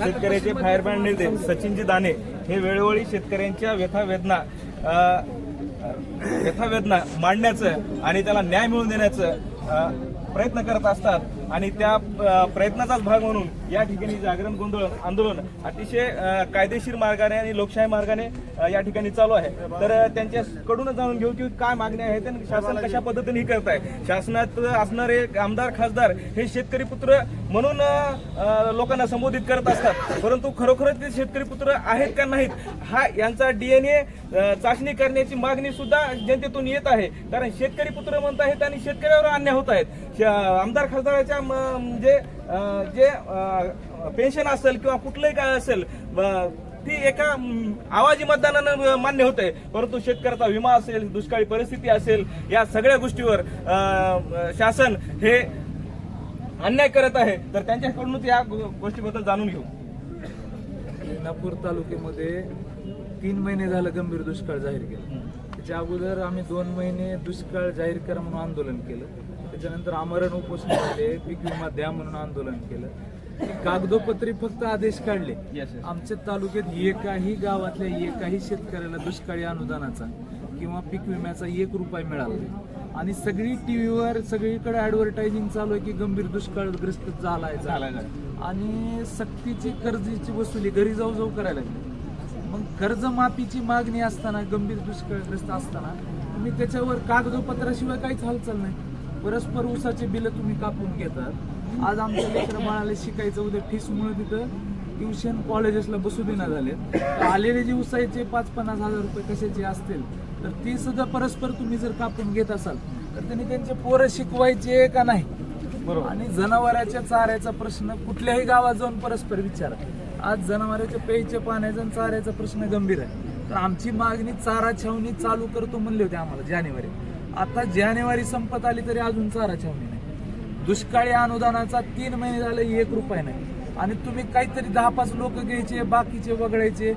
शेतकऱ्याचे फायरमॅन नेते सचिनजी दाने हे वेळोवेळी शेतकऱ्यांच्या व्यथा वेदना व्यथा वेदना मांडण्याचं आणि त्याला न्याय मिळवून देण्याचं प्रयत्न करत असतात. आणि त्या प्रयत्नाचाच भाग म्हणून या ठिकाणी जागरण गोंधळ आंदोलन अतिशय कायदेशीर मार्गाने आणि लोकशाही मार्गाने या ठिकाणी चालू आहे. तर त्यांच्याकडूनच जाणून घेऊ की काय मागण्या आहेत आणि शासन कशा पद्धतीने ही करत आहे शासनात असणारे आमदार खासदार हे शेतकरी पुत्र म्हणून लोकांना संबोधित करत असतात. परंतु खरोखरच ते शेतकरी पुत्र आहेत का नाहीत हा यांचा डीएनए चाचणी करण्याची मागणी सुद्धा जनतेतून येत आहे. कारण शेतकरी पुत्र म्हणत आहेत आणि शेतकऱ्यावर अन्याय होत आहेत. आमदार खासदाराच्या म्हणजे जे पेन्शन असेल किंवा कुठलंही काय असेल ती एका आवाजी मतदानानं मान्य होत परंतु शेतकऱ्याचा विमा असेल दुष्काळी परिस्थिती असेल या सगळ्या गोष्टीवर शासन हे अन्याय करत आहे. तर त्यांच्याकडूनच या गोष्टीबद्दल जाणून घेऊ. नागपूर तालुक्यामध्ये तीन महिने झालं गंभीर दुष्काळ जाहीर केलं. त्याच्या अगोदर आम्ही दोन महिने दुष्काळ जाहीर करा म्हणून आंदोलन केलं. त्याच्यानंतर आमरण उपोषण केले पीक विमा द्या म्हणून आंदोलन केलं. कागदोपत्री फक्त आदेश काढले. आमच्या तालुक्यात एकाही गावातल्या एकाही शेतकऱ्याला दुष्काळी अनुदानाचा किंवा पीक विम्याचा एक रुपया मिळाला नाही. आणि सगळी टीव्हीवर सगळीकडे ऍडव्हर्टायझिंग चालू आहे की गंभीर दुष्काळग्रस्त झालाय झालाय आणि सक्तीची कर्जाची वसुली घरी जाऊ जाऊ करायला लागली. मग कर्जमाफीची मागणी असताना गंभीर दुष्काळग्रस्त असताना तुम्ही त्याच्यावर कागदोपत्राशिवाय काहीच हालचाल नाही. परस्पर ऊसाचे बिल तुम्ही कापून घेतात. आज आमच्या लेकर बाळाला शिकायचं उद्या फीसमुळे तिथं ट्युशन कॉलेजेसला बसू देना झाले आलेले जे उसायचे पाच पन्नास हजार रुपये कशाचे असतील तर ती सुद्धा परस्पर तुम्ही जर कापून घेत असाल तर त्यांनी त्यांचे पोरं शिकवायचे का नाही? बरोबर. आणि जनावरांच्या चाऱ्याचा प्रश्न कुठल्याही गावात जाऊन परस्पर विचारा. आज जनावरांच्या प्यायच्या पाण्याचा आणि चाऱ्याचा प्रश्न गंभीर आहे. तर आमची मागणी चारा छावणी चालू करतो म्हणले होते आम्हाला जानेवारी आता जानेवारी संपत आली तरी अजून चारा छावणी नाही. दुष्काळी अनुदानाचा तीन महिने झाले एक रुपये नाही. आणि तुम्ही काहीतरी दहा पाच लोक घ्यायचे बाकीचे वगळायचे.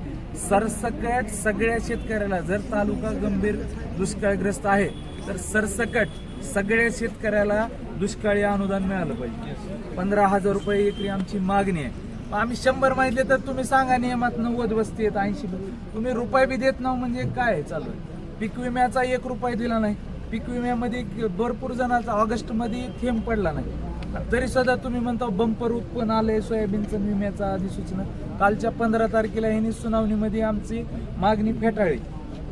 सरसकट सगळ्या शेतकऱ्याला जर तालुका गंभीर दुष्काळग्रस्त आहे तर सरसकट सगळ्या शेतकऱ्याला दुष्काळी अनुदान मिळालं पाहिजे. पंधरा हजार रुपये एकरी आमची मागणी आहे. आम्ही शंभर माहितले तर तुम्ही सांगा नियमात नव्वद वस्ती आहेत ऐंशी तुम्ही रुपये बी देत नाव म्हणजे काय चालू आहे. पीक विम्याचा एक रुपये दिला नाही. पीक विम्यामध्ये भरपूर जणांचा ऑगस्टमध्ये थेंब पडला नाही. तरी सुद्धा तुम्ही म्हणता बंपर उत्पन्न आलंय सोयाबीनचं विम्याचा अधिसूचना. कालच्या पंधरा तारखेला यांनी सुनावणीमध्ये आमची मागणी फेटाळली.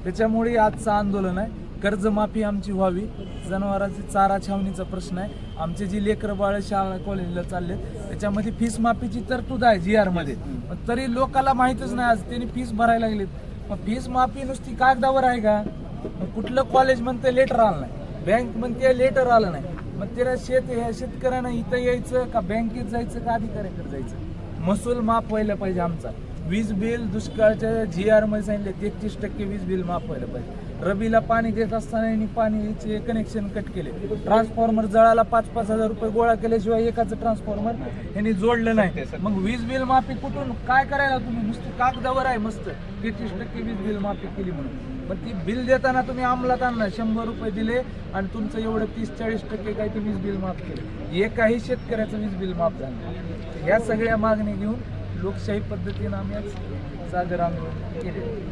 त्याच्यामुळे आजचं आंदोलन आहे. कर्जमाफी आमची व्हावी. जनावरांची चारा छावणीचा प्रश्न आहे. आमचे जी लेकरं बाळ शाळा कॉलेजला चालले त्याच्यामध्ये फीस माफीची तरतूद आहे जी आरमध्ये पण तरी लोकांना माहितच नाही आज. त्यांनी फीस भरायला लागलीत. मग फीस माफी नुसती कागदावर आहे का? मग कुठलं कॉलेज म्हणते लेटर आलं नाही. बँक म्हणते लेटर आलं नाही. मग त्याला शेत शेतकऱ्यांना इथं यायचं का बँकेत जायचं का अधिकाऱ्याकडे जायचं? महसूल माफ व्हायला पाहिजे आमचा. वीज बिल दुष्काळच्या जी आरमध्ये सांगितले तेहतीस टक्के वीज बिल माफ व्हायला पाहिजे. रबीला पाणी देत असताना पाणीचे कनेक्शन कट केले. ट्रान्सफॉर्मर जळाला पाच पाच हजार रुपये गोळा केल्याशिवाय एकाचं ट्रान्सफॉर्मर यांनी जोडलं नाही. मग वीज बिल माफी कुठून काय करायला तुम्ही? नुसतं कागदावर आहे मस्त. तेहतीस टक्के वीज बिल माफी केली म्हणून. पण ती बिल देताना तुम्ही अंमलात आणला शंभर रुपये दिले आणि तुमचं एवढं तीस चाळीस टक्के काय ते वीज बिल माफ केलं. एकाही शेतकऱ्याचं वीज बिल माफ झालं. या सगळ्या मागण्या घेऊन लोकशाही पद्धतीनं आम्ही आज आंदोलन केले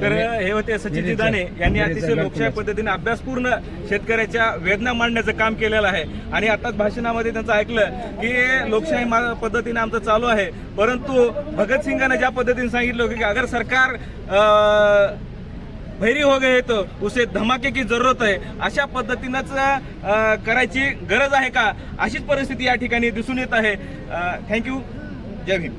तर हे होते सचिनजी दाने यांनी अतिशय लोकशाही पद्धतीने अभ्यासपूर्ण शेतकऱ्याच्या वेदना मांडण्याचं काम केलेलं आहे. आणि आताच भाषणामध्ये त्यांचं ऐकलं की लोकशाही मा- पद्धतीने आमचं चालू आहे. परंतु भगतसिंगाने ज्या पद्धतीने सांगितलं होतं की अगर सरकार अं, भैरी हो गए तो उसे धमाके की जरूरत आहे अशा पद्धतीनंच करायची गरज आहे का? अशीच परिस्थिती या ठिकाणी दिसून येत आहे. थँक्यू जय भीम.